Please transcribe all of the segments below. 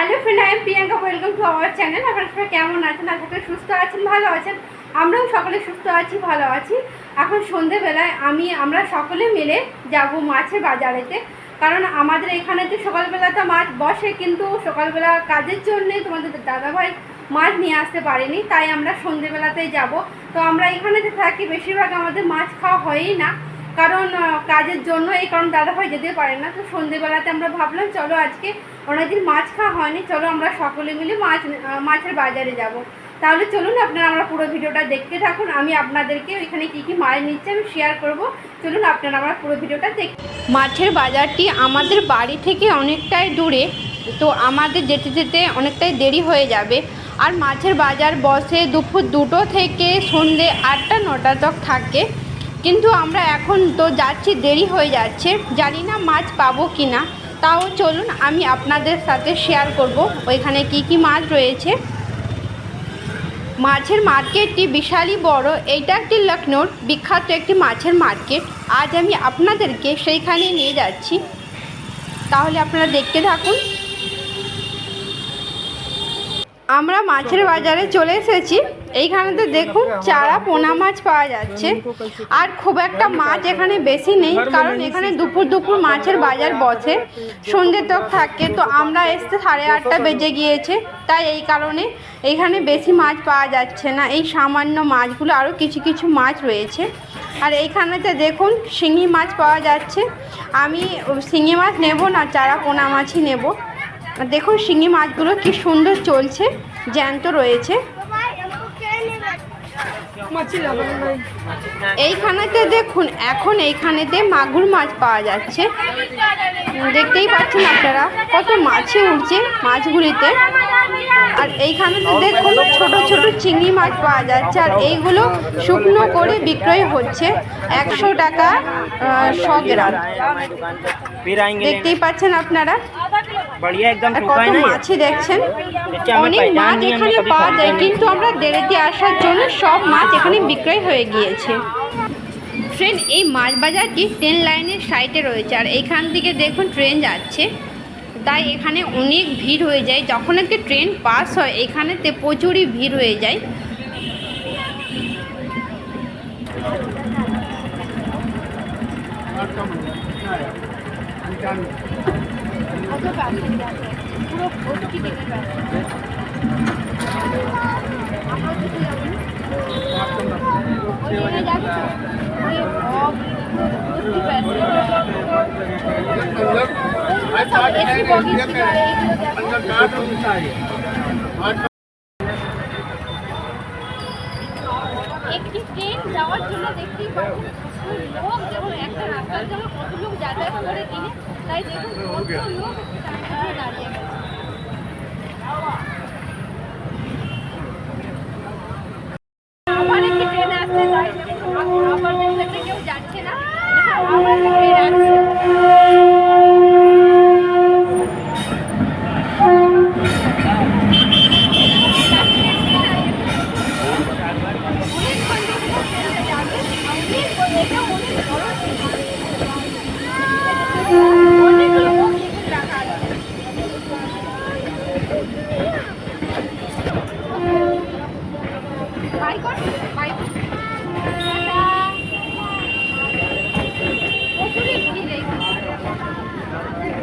Hello friend I am Priyanka welcome to our channel আপনারা সবাই কেমন আছেন? আশা করি সুস্থ আছেন, ভালো আছেন। আমরাও সকলে সুস্থ আছি, ভালো আছি। এখন সন্ধেবেলায় আমি, আমরা সকলে মিলে যাব মাছের বাজারেতে। কারণ আমাদের এখানে তো সকালবেলা তো মাছ বসে, কিন্তু সকালবেলা কাজের জন্যে তোমাদের দাদাভাই মাছ নিয়ে আসতে পারেনি, তাই আমরা সন্ধেবেলাতেই যাব। তো আমরা এখানেতে থাকি, বেশিরভাগ আমাদের মাছ খাওয়া হয়ই না। কারণ কাজের জন্য এই কারণ দাদা দাদাভাই যেতে পারে না। তো সন্ধেবেলাতে আমরা ভাবলাম, চলো আজকে অনেকদিন মাছ খাওয়া হয়নি, চলো আমরা সকলে মিলে মাছ মাছের বাজারে যাব। তাহলে চলুন আপনারা আমরা পুরো ভিডিওটা দেখতে থাকুন। আমি আপনাদেরকে ওইখানে কী কী মাছ নিচ্ছে আমি শেয়ার করব। চলুন আপনারা আমরা পুরো ভিডিওটা দেখ মাছের বাজারটি আমাদের বাড়ি থেকে অনেকটাই দূরে, তো আমাদের যেতে যেতে অনেকটাই দেরি হয়ে যাবে। আর মাছের বাজার বসে দুপুর দুটো থেকে সন্ধে আটটা, নটা তক থাকে। কিন্তু আমরা এখন তো যাচ্ছি, দেরি হয়ে যাচ্ছে। জানি না মাছ পাবো কি না তাও চলুন, আমি আপনাদের সাথে শেয়ার করব ওইখানে কি কি মাছ রয়েছে। মাছের মার্কেটটি বিশালই বড়। এইটা একটি লখনৌর বিখ্যাত একটি মাছের মার্কেট আজ আমি আপনাদেরকে সেইখানে নিয়ে যাচ্ছি। তাহলে আপনারা দেখতে থাকুন। আমরা মাছের বাজারে চলে এসেছি। এইখানেতে দেখুন চারা, পোনা মাছ পাওয়া যাচ্ছে। আর খুব একটা মাছ এখানে বেশি নেই, কারণ এখানে দুপুর দুপুর মাছের বাজার বসে। সন্ধ্যে তক থাকে, তো আমরা এসতে সাড়ে আটটা বেজে গিয়েছে, তাই এই কারণে এখানে বেশি মাছ পাওয়া যাচ্ছে না। এই সামান্য মাছগুলো আরও কিছু কিছু মাছ রয়েছে। আর এইখানেতে দেখুন শিঙি মাছ পাওয়া যাচ্ছে। আমি শিঙি মাছ নেব না, চারা, পোনা মাছই নেব। দেখুন শিঙি মাছগুলো কি সুন্দর চলছে, জ্যান্ত রয়েছে। এইখানেতে দেখুন এখন এইখানেতে মাগুর মাছ পাওয়া যাচ্ছে। দেখতেই পাচ্ছেন আপনারা কত মাছে উঠছে মাছগুলিতে। আর এইখানেতে দেখুন ছোট ছোট চিংড়ি মাছ পাওয়া যাচ্ছে আর এইগুলো শুকনো করে বিক্রয় হচ্ছে একশো টাকা শ গ্রাম। দেখতেই পাচ্ছেন আপনারা। দেখছেন। অনেক মাছ এখানে পাওয়া যায় কিন্তু আমরা দেরিতে আসার জন্য সব মাছ এখানে বিক্রয় হয়ে গিয়েছে। ট্রেন এই মাছ বাজারটি ট্রেন লাইনের সাইডে রয়েছে। আর এইখান থেকে দেখুন ট্রেন যাচ্ছে। তাই এখানে অনেক ভিড় হয়ে যায়। যখন একটি ট্রেন পাস হয়, এখানেতে প্রচুরই ভিড় হয়ে যায়। একটি ট্রেন যাওয়ার জন্য দেখতেই পাচ্ছেন প্রচুর লোক যেমন একটা রাস্তার জন্য কত লোক যাতায়াত করে দিনে তাই দেখুন কত লোক চারদিকে দাঁড়িয়ে গেছে আবার একটি ট্রেন আসছে তাই দেখুন আবার দেখতে কেউ যাচ্ছে না আবার একটি ট্রেন আসছে অনেক লোক এখানে রাখা আছে বাই কর বাই কর প্রচুরই ভিড় এইখানে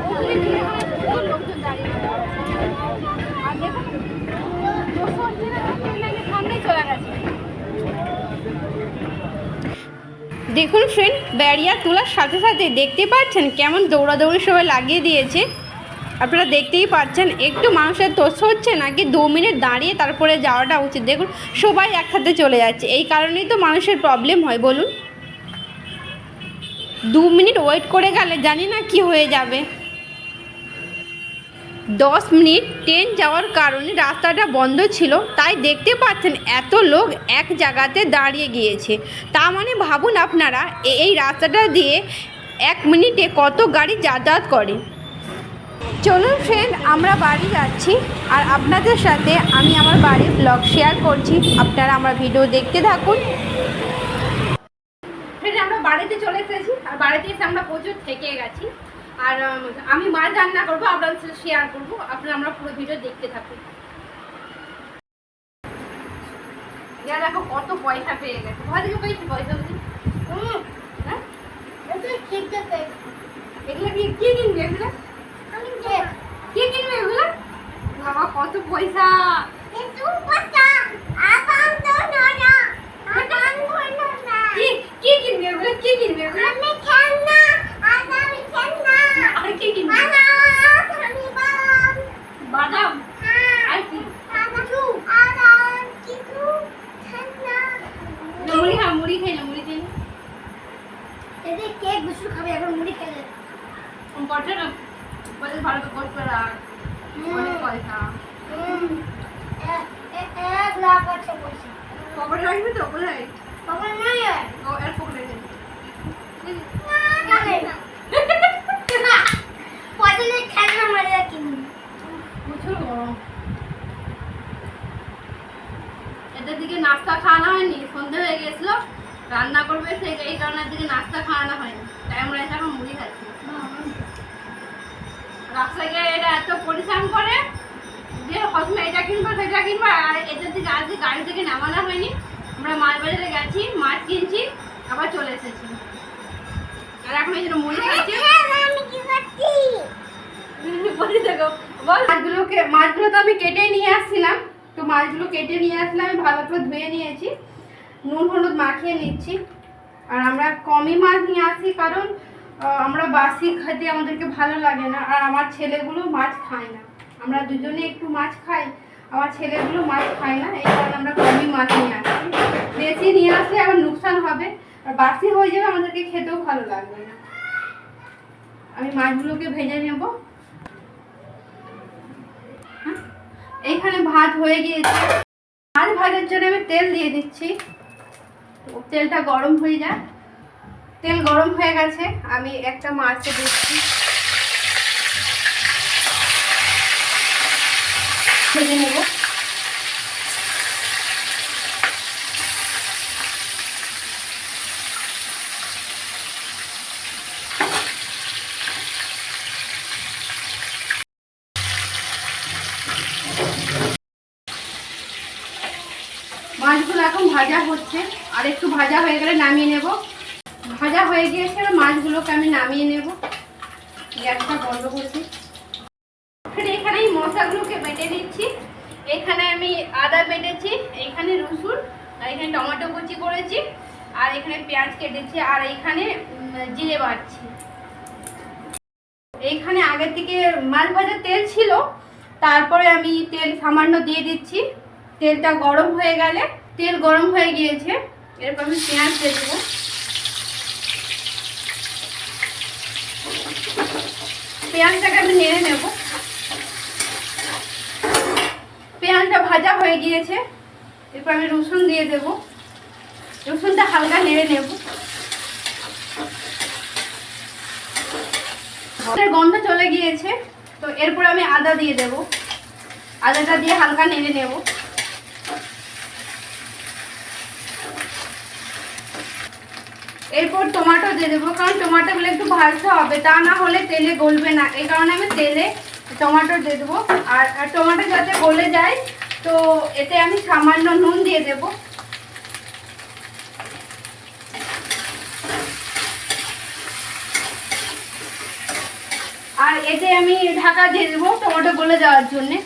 প্রচুরই ভিড় হয় প্রচুর লোকজন দাঁড়িয়ে আছে। আর দেখুন বসে হচ্ছে না ট্রেন লাইনের সামনেই চলে গেছে দেখুন ফ্রেন্ড ব্যারিয়ার তোলার সাথে সাথে দেখতে পাচ্ছেন কেমন দৌড়াদৌড়ি সবাই লাগিয়ে দিয়েছে। আপনারা দেখতেই পাচ্ছেন, একটু মানুষের তোষ হচ্ছে নাকি দু মিনিট দাঁড়িয়ে তারপরে যাওয়াটা উচিত। দেখুন, সবাই একসাথে চলে যাচ্ছে। এই কারণেই তো মানুষের প্রবলেম হয়, বলুন। দু মিনিট ওয়েট করে গেলে জানি না কি হয়ে যাবে। দশ মিনিট ট্রেন যাওয়ার কারণে রাস্তাটা বন্ধ ছিল, তাই দেখতে পাচ্ছেন এত লোক এক জায়গাতে দাঁড়িয়ে গিয়েছে। তা মানে ভাবুন আপনারা এই রাস্তাটা দিয়ে এক মিনিটে কত গাড়ি যাতায়াত করে? চলুন ফ্রেন্ড আমরা বাড়ি যাচ্ছি, আর আপনাদের সাথে আমি আমার বাড়ির ব্লগ শেয়ার করছি। আপনারা আমার ভিডিও দেখতে থাকুন। ফ্রেন্ড আমরা বাড়িতে চলে এসেছি, আর বাড়িতে এসে আমরা প্রচুর থেকে গেছি। আর আমি মাছ রান্না করব আপনাদের সাথে শেয়ার করব। আপনারা আমরা পুরো ভিডিও দেখতে থাকুন ইয়া দেখো কত পয়সা পেয়ে গেছে। কোথা থেকে পেয়েছি পয়সা বুঝি। হ্যাঁ? এগুলো কি কি কিনবে এগুলো? কি কিনবে এগুলো? বাবা কত পয়সা। কি কিনবে এগুলো? কি কিনবে এগুলো আমি খেলনা আমি খেলনা আর কি কিনবে বাবা আমি বাবা বাদাম আর কি কিছু আরাম কিছু খেলনা মুড়ি হ্যাঁ মুড়ি খেয়ে মুড়ি খেয়ে এদের কেক বিস্কুট খাবে এখন মুড়ি খেলে করছে না বলে ভালো করে করতে রাখ অনেক পয়সা হুম এ- এ- এক লাখ আছে পয়সা পকেটে রাখবি তো কোথায় বাবা নাই আর ও এর পকেটে রাখবি না নেই পয়সা নেই খেলনা মারে কিনবি প্রচুর গরম এদের দিকে নাস্তা খাওয়ানো হয়নি সন্ধে হয়ে গেছিল রান্না করবে সেই এই কারণে দিকে নাস্তা খাওয়ানো হয়নি তাই আমরা এটা এখন মুড়ি খাচ্ছি। রাস্তায় গিয়ে এটা এত পরিশ্রম করে যে প্রথমে এটা কিনবো সেটা কিনবো আর এদের দিকে আজকে গাড়ি থেকে নামানো হয়নি। আমরা মাছ বাজারে গেছি মাছ কিনছি আবার চলে এসেছি। আর এখন এই জন্য মুড়ি খাচ্ছি। করছি? বলি দেখো বল। মাছগুলোকে মাছগুলো তো আমি কেটে নিয়ে আসছিলাম। তো মাছগুলো কেটে নিয়ে আসলাম, আমি ভালো করে ধুয়ে নিয়েছি। নুন হলুদ মাখিয়ে নিচ্ছি। আর আমরা কমই মাছ নিয়ে আসি, কারণ আমরা বাসি খেতে আমাদেরকে ভালো লাগে না, আর আমার ছেলেগুলো মাছ খায় না। আমরা দুজনে একটু মাছ খাই, আমার ছেলেগুলো মাছ খায় না, এই কারণে আমরা কমই মাছ নিয়ে আসি। বেশি নিয়ে আসলে আবার লোকসান হবে, আর বাসি হয়ে যাবে আমাদেরকে খেতেও ভালো লাগবে না। আমি মাছগুলোকে ভেজে নেব হ্যাঁ? এইখানে ভাত হয়ে গিয়েছে। মাছ ভাজার জন্য আমি তেল দিয়ে দিচ্ছি। তেলটা গরম হয়ে যায় তেল গরম হয়ে গেছে। আমি একটা মাছে দিচ্ছি। ভেজে নেব। মাছগুলো এখন ভাজা হচ্ছে। আর একটু ভাজা হয়ে গেলে নামিয়ে নেব। ভাজা হয়ে গিয়েছে এবার মাছগুলোকে আমি নামিয়ে নেব। গ্যাসটা বন্ধ করছি। এখানে এখানে এই মশলাগুলোকে বেটে নিচ্ছি। এখানে আমি আদা বেটেছি এখানে রসুন আর এখানে টমেটো কুচি করেছি আর এখানে পেঁয়াজ কেটেছি আর এইখানে উম, জিরে বাড়ছি এইখানে আগের থেকে মাছ ভাজার তেল ছিল তারপরে আমি তেল সামান্য দিয়ে দিচ্ছি। তেলটা গরম হয়ে গেলে, তেল গরম হয়ে গিয়েছে, এরপর আমি পেঁয়াজ দিয়ে দেবো। পেঁয়াজটাকে আমি নেড়ে নেব। পেঁয়াজটা ভাজা হয়ে গিয়েছে, এরপর আমি রসুন দিয়ে দেব। রসুনটা হালকা নেড়ে নেব। গন্ধ চলে গিয়েছে, তো এরপর আমি আদা দিয়ে দেব। আদাটা দিয়ে হালকা নেড়ে নেব। এরপর টমেটো দিয়ে দেবো, কারণ টমেটোগুলো একটু ভাজতে হবে, তা না হলে তেলে গলবে না। এই কারণে আমি তেলে টমেটো দিয়ে দেবো। আর টমেটো যাতে গলে যায়, তো এতে আমি সামান্য নুন দিয়ে দেবো। আর এতে আমি ঢাকা দিয়ে দেবো টমেটো গলে যাওয়ার জন্যে।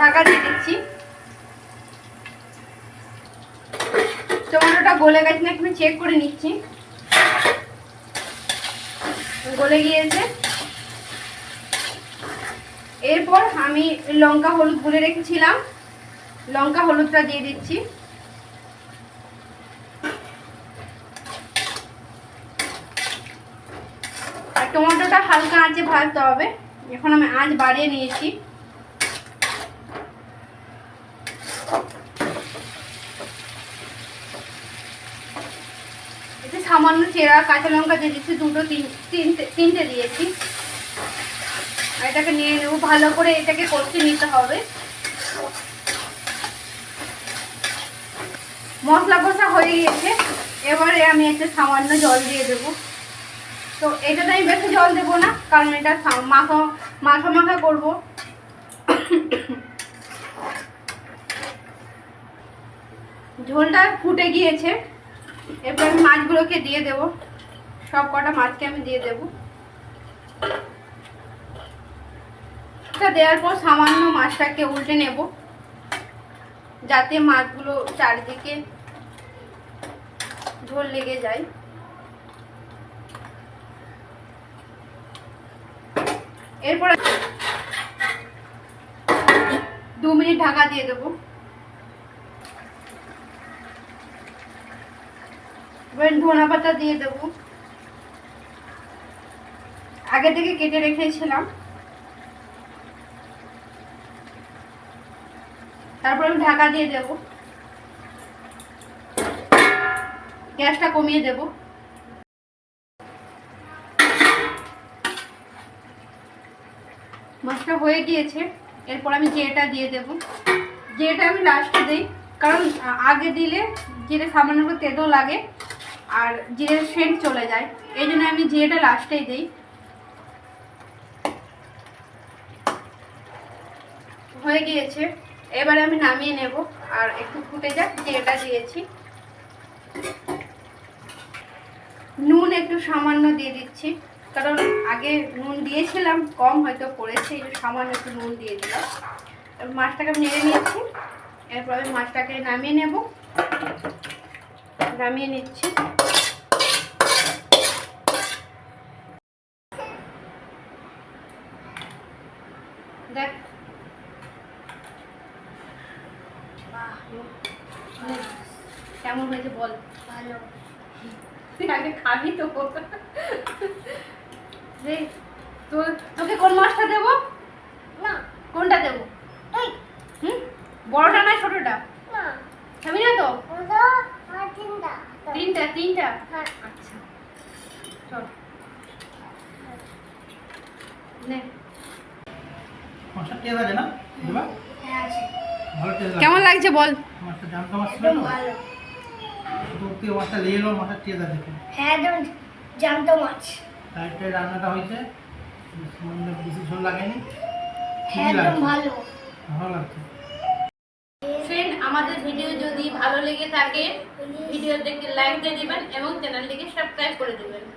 ঢাকা দিয়ে দিচ্ছি। টমেটোটা গলে গেছে না আমি চেক করে নিচ্ছি। গলে গিয়েছে। এরপর আমি লঙ্কা, হলুদ গুলে রেখেছিলাম। লঙ্কা, হলুদটা দিয়ে দিচ্ছি। আর টমেটোটা হালকা আঁচে ভাজতে হবে। এখন আমি আঁচ বাড়িয়ে নিয়েছি। এতে সামান্য চেরা, কাঁচা লঙ্কা দিয়ে দিচ্ছি, দুটো, তিন তিনটে তিনটে দিয়েছি। আর এটাকে নিয়ে নেব, ভালো করে এটাকে কষতে নিতে হবে। মশলা কষা হয়ে গিয়েছে। এবারে আমি এতে সামান্য জল দিয়ে দেবো। তো এটাতে আমি বেশি জল দেবো না, কারণ এটা মাখা মাখা মাখা করব। ঝোলটা ফুটে গিয়েছে। এরপর আমি মাছগুলোকে দিয়ে দেবো। সব কটা মাছকে আমি দিয়ে দেবো। এটা দেওয়ার পর সামান্য মাছটাকে উল্টে নেব, যাতে মাছগুলো চারিদিকে ঝোল লেগে যায়। এরপর দু মিনিট ঢাকা দিয়ে দেবো। এবার ধনা পাতা দিয়ে দেবো। আগে থেকে কেটে রেখেছিলাম। তারপর আমি ঢাকা দিয়ে দেবো। গ্যাসটা কমিয়ে দেবো। মাছটা হয়ে গিয়েছে। এরপর আমি জিরেটা দিয়ে দেবো। জিরেটা আমি লাস্টে দিই। কারণ আগে দিলে জিরে সামান্য তেতো লাগে। আর জিরের সেন্ট চলে যায়। এই জন্য আমি জিরেটা লাস্টেই দিই। হয়ে গিয়েছে। এবারে আমি নামিয়ে নেব। আর একটু ফুটে যাক জিরেটা দিয়েছি। নুন একটু সামান্য দিয়ে দিচ্ছি। কারণ আগে নুন দিয়েছিলাম, কম হয়তো পড়েছে। এই সামান্য একটু নুন দিয়ে দিলাম। মাছটাকে আমি নেড়ে নিয়েছি এরপর আমি মাছটাকে নামিয়ে নেব। নামিয়ে নিচ্ছি। দেখ। কেমন হয়েছে বল। ভালো। আগে খাবি তো। তোর তোকে কোন মাছটা দেবো? না। কোনটা দেবো? হুম? বড়টা না ছোটটা? না। খাবি না তো? তিনটা। তিনটা তিনটা? হ্যাঁ। আচ্ছা। চল। নে। মাছটা আছে না? দিবা হ্যাঁ আছে। কেমন লাগছে বল? ছিল একদম আছে হ্যাঁ একদম মাছ। রান্নাটা হয়েছে। বেশি ঝোল লাগেনি। হ্যাঁ একদম ভালো। ভালো লাগছে। আমাদের ভিডিও যদি ভালো লেগে থাকে, ভিডিওটিকে লাইক দিয়ে দিবেন এবং চ্যানেলটিকে সাবস্ক্রাইব করে দিবেন।